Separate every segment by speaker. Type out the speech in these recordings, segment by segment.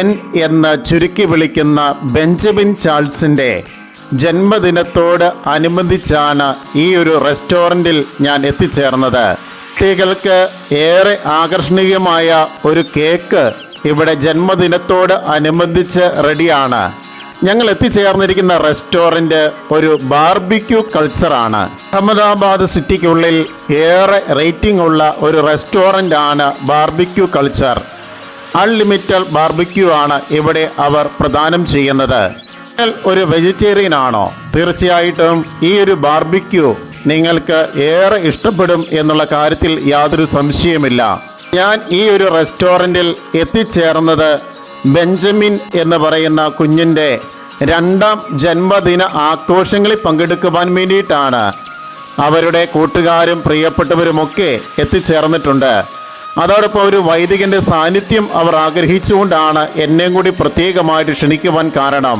Speaker 1: N എന്ന് ചുരുക്കി വിളിക്കുന്ന ബെഞ്ചമിൻ ചാൾസിന്റെ ജന്മദിനത്തോട് അനുബന്ധിച്ചാണ് ഈ ഒരു റെസ്റ്റോറന്റിൽ ഞാൻ എത്തിച്ചേർന്നത്. കുട്ടികൾക്ക് ഏറെ ആകർഷണീയമായ ഒരു കേക്ക് ഇവിടെ ജന്മദിനത്തോട് അനുബന്ധിച്ച് റെഡിയാണ്. ഞങ്ങൾ എത്തിച്ചേർന്നിരിക്കുന്ന റെസ്റ്റോറന്റ് ഒരു ബാർബിക്യൂ കൾച്ചറാണ്. അഹമ്മദാബാദ് സിറ്റിക്കുള്ളിൽ ഏറെ റേറ്റിംഗ് ഉള്ള ഒരു റെസ്റ്റോറന്റ് ആണ് ബാർബിക്യൂ കൾച്ചർ. അൺലിമിറ്റഡ് ബാർബിക്യൂ ആണ് ഇവിടെ അവർ പ്രദാനം ചെയ്യുന്നത്. ഒരു വെജിറ്റേറിയൻ ആണോ? തീർച്ചയായിട്ടും ഈ ഒരു ബാർബിക്യൂ നിങ്ങൾക്ക് ഏറെ ഇഷ്ടപ്പെടും എന്നുള്ള കാര്യത്തിൽ യാതൊരു സംശയമില്ല ഞാൻ ഈ ഒരു റെസ്റ്റോറന്റിൽ എത്തിച്ചേർന്നത് ബെഞ്ചമിൻ എന്ന് പറയുന്ന കുഞ്ഞിന്റെ രണ്ടാം ജന്മദിന ആഘോഷങ്ങളിൽ പങ്കെടുക്കുവാൻ വേണ്ടിയിട്ടാണ്. അവരുടെ കൂട്ടുകാരും പ്രിയപ്പെട്ടവരുമൊക്കെ എത്തിച്ചേർന്നിട്ടുണ്ട്. അതോടൊപ്പം ഒരു വൈദികന്റെ സാന്നിധ്യം അവർ ആഗ്രഹിച്ചുകൊണ്ടാണ് എന്നെയും കൂടി പ്രത്യേകമായിട്ട് ക്ഷണിക്കുവാൻ കാരണം.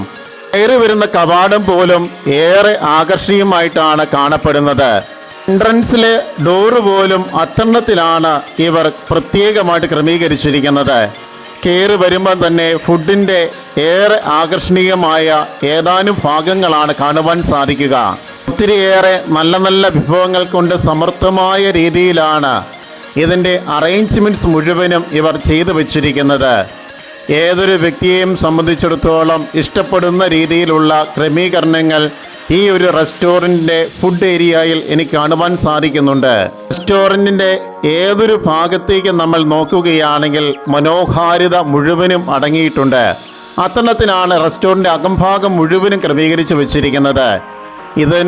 Speaker 1: കയറി വരുന്ന കവാടം പോലും ഏറെ ആകർഷണീയമായിട്ടാണ് കാണപ്പെടുന്നത്. എൻട്രൻസിലെ ഡോറ് പോലും അത്തണ്ണത്തിലാണ് ഇവർ പ്രത്യേകമായിട്ട് ക്രമീകരിച്ചിരിക്കുന്നത്. കയറി വരുമ്പോൾ തന്നെ ഫുഡിന്റെ ഏറെ ആകർഷണീയമായ ഏതാനും ഭാഗങ്ങളാണ് കാണുവാൻ സാധിക്കുക. ഒത്തിരിയേറെ നല്ല നല്ല വിഭവങ്ങൾ കൊണ്ട് സമർത്ഥമായ രീതിയിലാണ് ഇതിന്റെ അറേഞ്ച്മെന്റ്സ് മുഴുവനും ഇവർ ചെയ്തു വച്ചിരിക്കുന്നത്. ഏതൊരു വ്യക്തിയെയും സംബന്ധിച്ചിടത്തോളം ഇഷ്ടപ്പെടുന്ന രീതിയിലുള്ള ക്രമീകരണങ്ങൾ ഈ ഒരു റെസ്റ്റോറന്റിന്റെ ഫുഡ് ഏരിയയിൽ എനിക്ക് കാണുവാൻ സാധിക്കുന്നുണ്ട്. റെസ്റ്റോറന്റിന്റെ ഏതൊരു ഭാഗത്തേക്ക് നമ്മൾ നോക്കുകയാണെങ്കിൽ മനോഹാരിത മുഴുവനും അടങ്ങിയിട്ടുണ്ട്. അത്തരത്തിലാണ് റെസ്റ്റോറന്റ് അകംഭാഗം മുഴുവനും ക്രമീകരിച്ച് വെച്ചിരിക്കുന്നത്. ഇത്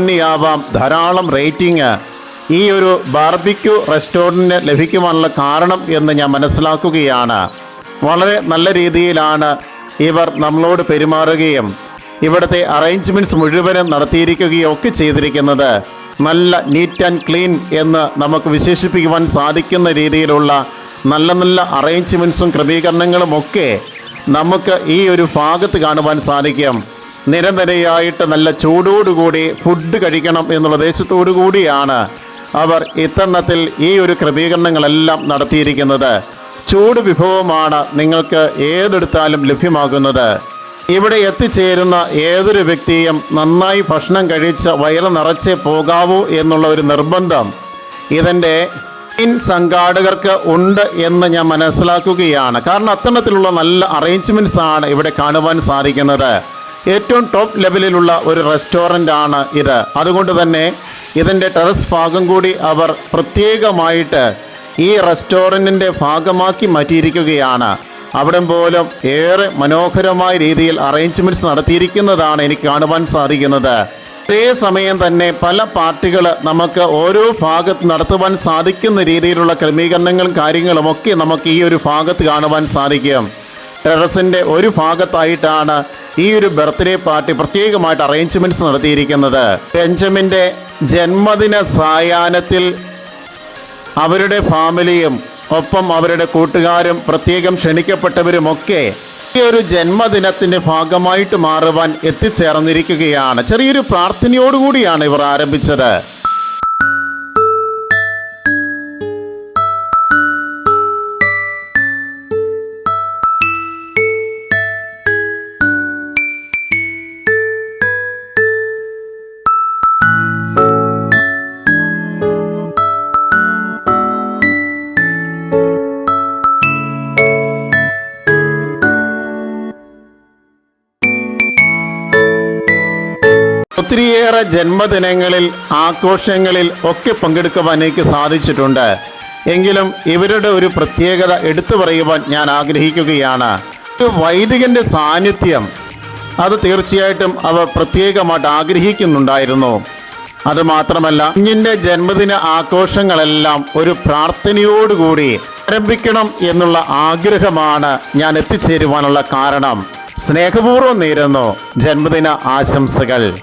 Speaker 1: ധാരാളം റേറ്റിംഗ് ഈ ഒരു ബാർബിക്യു റെസ്റ്റോറന്റിന് ലഭിക്കുവാനുള്ള കാരണം എന്ന് ഞാൻ മനസ്സിലാക്കുകയാണ്. വളരെ നല്ല രീതിയിലാണ് ഇവർ നമ്മളോട് പെരുമാറുകയും ഇവിടുത്തെ അറേഞ്ച്മെന്റ്സ് മുഴുവനും നടത്തിയിരിക്കുകയും ഒക്കെ ചെയ്തിരിക്കുന്നത്. നല്ല നീറ്റ് ആൻഡ് ക്ലീൻ എന്ന് നമുക്ക് വിശേഷിപ്പിക്കുവാൻ സാധിക്കുന്ന രീതിയിലുള്ള നല്ല നല്ല അറേഞ്ച്മെന്റ്സും ക്രമീകരണങ്ങളും ഒക്കെ നമുക്ക് ഈ ഒരു ഭാഗത്ത് കാണുവാൻ സാധിക്കും. നിരനിരയായിട്ട് നല്ല ചൂടോടുകൂടി ഫുഡ് കഴിക്കണം എന്നുള്ള ദേശത്തോടു കൂടിയാണ് അവർ ഇത്തരണത്തിൽ ഈ ഒരു ക്രമീകരണങ്ങളെല്ലാം നടത്തിയിരിക്കുന്നത് ചൂട് വിഭവമാണ് നിങ്ങൾക്ക് ഏതെടുത്താലും ലഭ്യമാകുന്നത്. ഇവിടെ എത്തിച്ചേരുന്ന ഏതൊരു വ്യക്തിയും നന്നായി ഭക്ഷണം കഴിച്ച് വയറ് നിറച്ചേ പോകാവൂ എന്നുള്ള ഒരു നിർബന്ധം ഇതിന്റെ ഇൻ സംഘാടകർക്ക് ഉണ്ട് എന്ന് ഞാൻ മനസ്സിലാക്കുകയാണ്. കാരണം അത്തരത്തിലുള്ള നല്ല അറേഞ്ച്മെന്റ്സ് ആണ് ഇവിടെ കാണുവാൻ സാധിക്കുന്നത്. ഏറ്റവും ടോപ്പ് ലെവലിലുള്ള ഒരു റെസ്റ്റോറന്റ് ആണ് ഇത്. അതുകൊണ്ട് തന്നെ ഇതിന്റെ ടെറസ് ഭാഗം കൂടി അവർ പ്രത്യേകമായിട്ട് ഈ റെസ്റ്റോറന്റിന്റെ ഭാഗമാക്കി മാറ്റിയിരിക്കുകയാണ്. അവിടെ പോലും ഏറെ മനോഹരമായ രീതിയിൽ അറേഞ്ച്മെന്റ്സ് നടത്തിയിരിക്കുന്നതാണ് എനിക്ക് കാണുവാൻ സാധിക്കുന്നത്. ഒരേ സമയം തന്നെ പല പാർട്ടികൾ നമുക്ക് ഓരോ ഭാഗത്ത് നടത്തുവാൻ സാധിക്കുന്ന രീതിയിലുള്ള ക്രമീകരണങ്ങളും കാര്യങ്ങളും ഒക്കെ നമുക്ക് ഈ ഒരു ഭാഗത്ത് കാണുവാൻ സാധിക്കും. ടെറസിന്റെ ഒരു ഭാഗത്തായിട്ടാണ് ഈ ഒരു ബർത്ത്ഡേ പാർട്ടി പ്രത്യേകമായിട്ട് അറേഞ്ച്മെന്റ്സ് നടത്തിയിരിക്കുന്നത്. ബെഞ്ചമിന്റെ ജന്മദിന സായാഹ്നത്തിൽ അവരുടെ ഫാമിലിയും ഒപ്പം അവരുടെ കൂട്ടുകാരും പ്രത്യേകം ക്ഷണിക്കപ്പെട്ടവരുമൊക്കെ ഈ ഒരു ജന്മദിനത്തിന്റെ ഭാഗമായിട്ട് മാറുവാൻ എത്തിച്ചേർന്നിരിക്കുകയാണ്. ചെറിയൊരു പ്രാർത്ഥനയോടുകൂടിയാണ് ഇവർ ആരംഭിച്ചത്. ഒത്തിരിയേറെ ജന്മദിനങ്ങളിൽ ആഘോഷങ്ങളിൽ ഒക്കെ പങ്കെടുക്കുവാൻ എനിക്ക് സാധിച്ചിട്ടുണ്ട്. എങ്കിലും ഇവരുടെ ഒരു പ്രത്യേകത എടുത്തു പറയുവാൻ ഞാൻ ആഗ്രഹിക്കുകയാണ്. ഒരു വൈദികന്റെ സാന്നിധ്യം അത് തീർച്ചയായിട്ടും അവർ പ്രത്യേകമായിട്ട് ആഗ്രഹിക്കുന്നുണ്ടായിരുന്നു. അത് മാത്രമല്ല കുഞ്ഞിന്റെ ജന്മദിന ആഘോഷങ്ങളെല്ലാം ഒരു പ്രാർത്ഥനയോടുകൂടി ആരംഭിക്കണം എന്നുള്ള ആഗ്രഹമാണ് ഞാൻ എത്തിച്ചേരുവാനുള്ള കാരണം. സ്നേഹപൂർവം നേരുന്നു. ജന്മദിന ആശംസകൾ.